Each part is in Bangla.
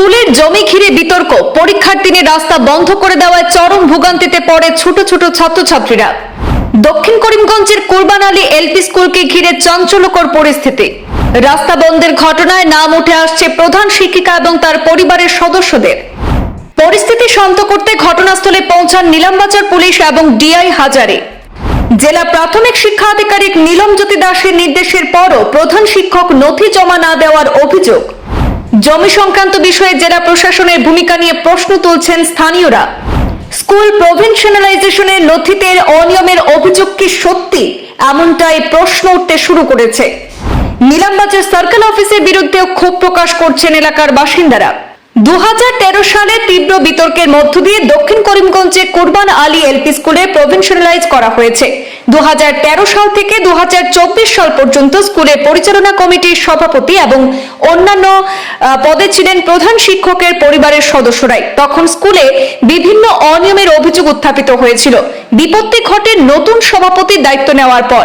স্কুলের জমি ঘিরে বিতর্ক। পরীক্ষার দিনে রাস্তা বন্ধ করে দেওয়ায় চরম ভোগান্তিতে পড়ে ছোট ছোট ছাত্রছাত্রীরা। দক্ষিণ করিমগঞ্জের কোরবান আলী এলপি স্কুলকে ঘিরে চঞ্চলকর পরিস্থিতি। রাস্তা বন্ধের ঘটনায় নাম উঠে আসছে প্রধান শিক্ষিকা এবং তার পরিবারের সদস্যদের। পরিস্থিতি শান্ত করতে ঘটনাস্থলে পৌঁছান নীলামবাজার পুলিশ এবং ডিআই হাজারে। জেলা প্রাথমিক শিক্ষা আধিকারিক নীলম জ্যোতি দাসের নির্দেশের পরও প্রধান শিক্ষক নথি জমা না দেওয়ার অভিযোগ। জমি সংক্রান্ত বিষয়ে জেলা প্রশাসনের ভূমিকা নিয়ে প্রশ্ন তুলছেন স্থানীয়রা। স্কুল প্রভিনশনালাইজেশনের নথিতে অনিয়মের অভিযোগ কি সত্যি? এমনটাই প্রশ্ন উঠতে শুরু করেছে। নিলামবাজার সার্কেল অফিসের বিরুদ্ধেও ক্ষোভ প্রকাশ করছেন এলাকার বাসিন্দারা। দু সালে তীব্র বিতর্কের মধ্য দিয়ে দক্ষিণ করিমগঞ্জে কুরবান আলী এলপি স্কুলে প্রভিনশনালাইজ করা হয়েছে। দুহাজার তেরো সাল থেকে দুহাজার চব্বিশ সাল পর্যন্ত স্কুলের পরিচালনা কমিটির সভাপতি এবং অন্যান্য পদে ছিলেন প্রধান শিক্ষকের পরিবারের সদস্যরাই। তখন স্কুলে বিভিন্ন অনিয়মের অভিযোগ উত্থাপিত হয়েছিল। বিপত্তি ঘটে নতুন সভাপতির দায়িত্ব নেওয়ার পর।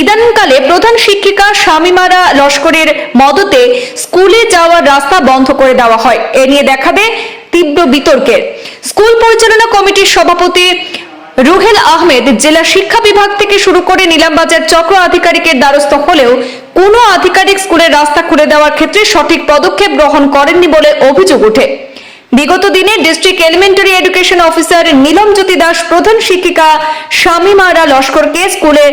ইদানিংকালে প্রধান শিক্ষিকা শামিমারা লস্করের মদতে স্কুলে যাওয়ার রাস্তা বন্ধ করে দেওয়া হয়। এ নিয়ে দেখাবে তীব্র বিতর্কের। স্কুল পরিচালনা কমিটির সভাপতি রুহেল আহমেদ জেলা শিক্ষা বিভাগ থেকে শুরু করে নিলামবাজার চক্র আধিকারিকের দ্বারস্থ হলেও কোনো আধিকারিক স্কুলের রাস্তা খুলে দেওয়ার ক্ষেত্রে সঠিক পদক্ষেপ গ্রহণ করেননি বলে অভিযোগ ওঠে। বিগত দিনে district elementary education officer Nilam Jyoti Das প্রধান শিক্ষিকা শামিমারা লস্করকে স্কুলে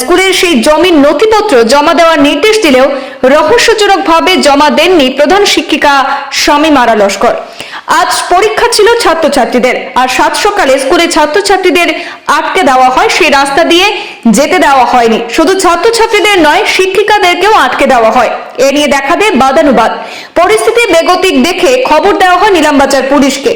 স্কুলের সেই জমির নথিপত্র জমা দেওয়ার নির্দেশ দিলেও রহস্যজনকভাবে জমা দেননি প্রধান শিক্ষিকা শামিমারা লস্কর। আজ পরীক্ষা ছিল ছাত্রছাত্রীদের, আর সাত সকালে স্কুলে ছাত্রছাত্রীদের আটকে দেওয়া হয় সেই রাস্তা দিয়ে যেতে দেওয়া হয়নি। শুধু ছাত্রছাত্রীদের নয়, শিক্ষিকাদেরকেও আটকে দেওয়া হয়। এ নিয়ে দেখাবে বাদানুবাদ। পরিস্থিতি বেগতিক দেখে খবর দেওয়া হয় নিলামবাজার পুলিশকে।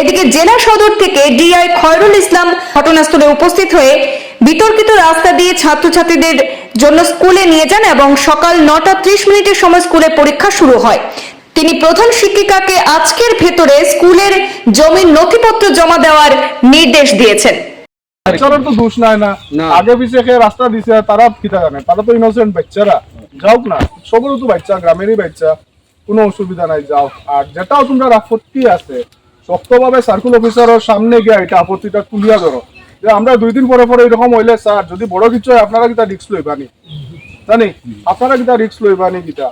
এদিকে জেলা সদর থেকে ডিআই খয়রুল ইসলাম ঘটনাস্থলে উপস্থিত হয়ে বিতর্কিত রাস্তা দিয়ে ছাত্রছাত্রীদের জন্য স্কুলে নিয়ে যান এবং সকাল নটা ত্রিশ মিনিটের সময় স্কুলে পরীক্ষা শুরু হয়। তিনি প্রধান শিক্ষিকাকে আজকের ভেতরে স্কুলের জমির নথিপত্র জমা দেওয়ার নির্দেশ দিয়েছেন। বাচ্চারার তো দোষ নাই না। আগে পিছে খেয়ে রাস্তা দিছে তারা কিতা জানে। তারা তো ইনোসেন্ট বাচ্চারা। যাওক না সবরও তো বাচ্চা গ্রামেরই বাচ্চা। কোনো অসুবিধা নাই যাও। আর যেটাও তোমরা আপত্তি আছে শক্তভাবে সার্কুল অফিসারের সামনে গিয়ে এটা আপত্তিটা তুলিয়া ধরো। যে আমরা দুই দিন পরে পরে এরকম হইলে স্যার যদি বড় কিছু হয় আপনারা কিতা রিক্স লইবানি জানি? আপনারা কিতা রিক্স লইবানি কিতা?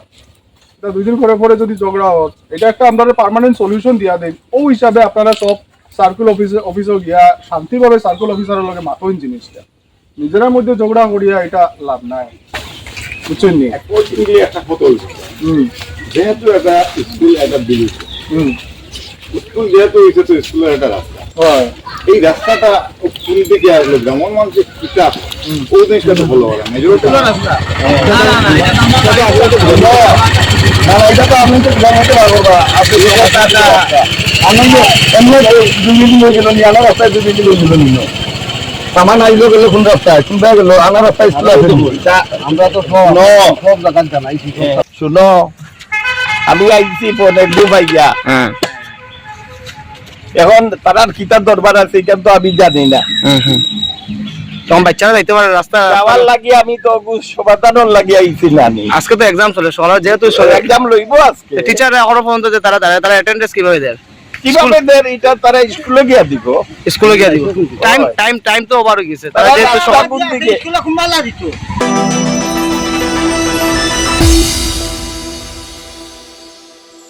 এটা দুই দিন পরে পরে যদি ঝগড়া হত এটা একটা আমরা পার্মানেন্ট সলিউশন দিয়া দেয় ও হিসাবে আপনারা সব সার্কুল অফিসে অফিসে গিয়া শান্তিভাবে সার্কুল অফিসারের লগে মাতইন জিনিসটা। নিজের মধ্যে ঝগড়া করিয়া এটা লাভ নাই। বুঝছেন নি? একটা বোতল যেহেতু একটা স্কুল একটা হুম। স্কুল যেহেতু হয়েছে তো স্কুলের একটা রাস্তা। হয়। এই রাস্তাটা স্কুল থেকে আসলে গ্রামের মানুষের কিতাব ওই জিনিসটা তো ভালো হবে মেজরিটি রাস্তা। না না এটা তো আমি তো জানাতে পারব না। আপনি আমি এমনি দুই দিন হয়ে গেল নি আনার রাস্তায় দুই হয়ে গেল নি সামান আইলো গেল কোন রাস্তায় কোন গেল? আনার রাস্তায় স্কুল আছে আমরা তো সব সব জায়গায় জানাইছি শুনো। আমি আইছি পনেক দু ভাইয়া এখন তারার কিতাব দরবার আছে এটা তো আমি জানি না। তখন বাচ্চারা যাইতে পারে রাস্তা যাওয়ার লাগি আমি তো সমাধানের লাগি আইছি না আমি। আজকে তো এক্সাম চলে সকালে যেহেতু এক্সাম লইব আজকে। টিচার এখনও পর্যন্ত যে তারা দাঁড়ায় তারা অ্যাটেন্ডেন্স কীভাবে দেয় কীভাবে দেন এটা? তারা স্কুলে গিয়া দিব। স্কুলে গিয়ে দিব। টাইম টাইম টাইম তো ওভার হয়ে গেছে। তারা যেহেতু রাস্তা দিকে স্কুলে খুব মালা দিত